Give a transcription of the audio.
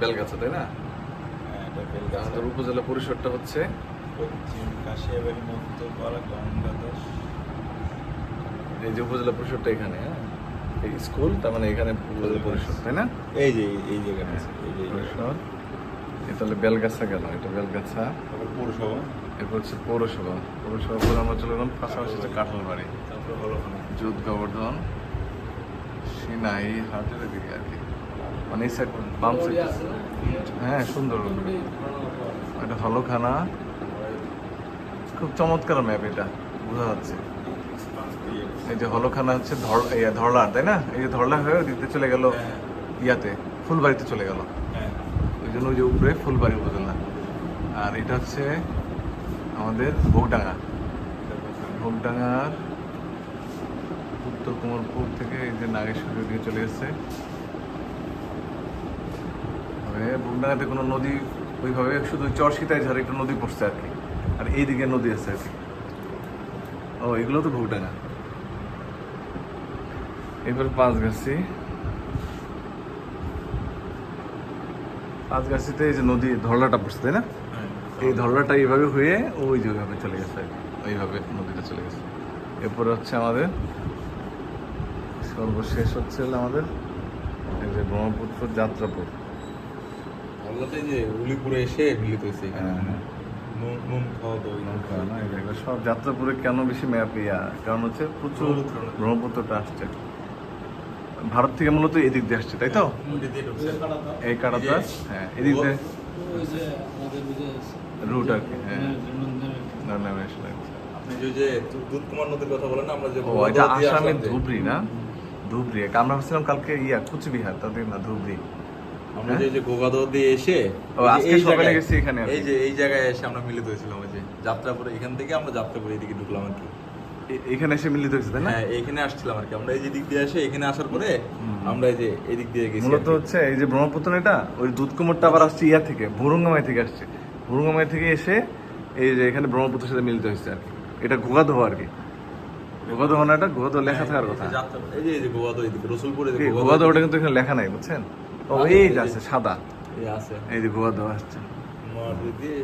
বেলগাছা তাই না? হ্যাঁ, এটা বেলগাছা। আমাদের উপজেলা পরিষদটা হচ্ছে? পশ্চিম কাশিয়াবাড়ি মধ্যপাড়া গঙ্গাদাস এই যে উপজেলা পরিষদটা এখানে হ্যাঁ? এই স্কুল তার মানে এখানে উপজেলা পরিষদ তাই না? এই যে এই জায়গাটা এই যে পরিষদ। এটা হলো বেলগাছা গেল এটা বেলগাছা। পৌরসভা। এরপর হচ্ছে পৌরসভা। পৌরসভা পরে আমরা চলে গেলাম পাশাপাশি হচ্ছে কাঁঠালবাড়ি। তারপর হলখানা যুদ্ধ গোবর্ধন সিনাই হাটের দিকে আর কি। মানে এই সাইড বাম সাইড হ্যাঁ সুন্দর। এটা হলখানা। খুব চমৎকার ম্যাপ এটা, বোঝা যাচ্ছে। এই যে হলখানা হচ্ছে ধর ধরলা, তাই না? এই যে ধরলা হয়ে দিতে চলে গেল। ইয়াতে, ফুলবাড়িতে চলে গেল। ওই জন্য ওই যে উপরে ফুলবাড়ি উপজেলা। আর এটা হচ্ছে আমাদের ভোগডাঙ্গা। ভোগডাঙ্গার উত্তর কুমারপুর থেকে এই যে নাগেশ্বরী দিকে চলে এসেছে। তবে ভোগডাঙ্গাতে কোনো নদী ওইভাবে শুধু চরসিতায় ঝাড়ে একটা নদী পড়ছে আর কি। আর এইদিকে নদী আছে আর কি। ও এগুলো তো ভোগডাঙ্গা এবার পাঁচগাছি। পাঁচগাছিতে এই যে নদী ধরলাটা পড়ছে তাই না? হ্যাঁ। এই ধরলাটা এইভাবে হয়ে ওই যে ওইভাবে চলে গেছে ওইভাবে নদীটা চলে গেছে। এরপরে হচ্ছে আমাদের সর্বশেষ হচ্ছে আমাদের এই যে ব্রহ্মপুত্র যাত্রাপুর বলতে যে উলিপুরে এসে মিলিত হয়েছে এখানে। হ্যাঁ, হ্যাঁ। সব যাত্রাপুরে কেন বেশি ম্যাপ ইয়া কারণ হচ্ছে প্রচুর ব্রহ্মপুত্রটা আসছে। ভারত থেকে মূলত এদিক দিয়ে আসছে তাই তো? ঢুকছে। এই কাটাটা হ্যাঁ এদিক দিয়ে। রুট আর কি হ্যাঁ। যে নদীর কথা বলেন আমরা যে ও এটা আসামের ধুবড়ি না? ধুবড়ি আমরা ভাবছিলাম কালকে ইয়া কুচবিহার তাদের না ধুবড়ি। আমরা যে যে গোগাদহ দিয়ে এসে আজকে সকালে গেছি এখানে এই যে এই জায়গায় এসে আমরা মিলিত হয়েছিলাম ওই যে যাত্রাপুরে এখান থেকে আমরা যাত্রাপুরে এদিকে ঢুকলাম আর কি। এখানে এসে মিলিত হয়েছে তাই না? হ্যাঁ এখানে আসছিলাম আর কি। আমরা এই যে দিক দিয়ে এসে এখানে আসার পরে আমরা এই যে এদিক দিয়ে গেছি মূলত হচ্ছে এই যে ব্রহ্মপুত্র এটা ওই দুধ কুমোরটা আবার আসছে ইয়া থেকে ভুরুঙ্গামাই থেকে আসছে। ভুরুঙ্গামাই থেকে এসে এই যে এখানে ব্রহ্মপুত্রের সাথে মিলিত হয়েছে আর কি। এটা গোগাদহ আর কি। গোগাদহ না এটা? গোগাদহ লেখা থাকার কথা। এই যে গোগাদহ এদিকে রসুলপুরে গোগাদহ গোগাদহটা কিন্তু এখানে লেখা নাই বুঝছেন? ও এই যে আছে সাদা এই আছে এই যে গোগাদহ আসছে নোয়াখালী দিয়ে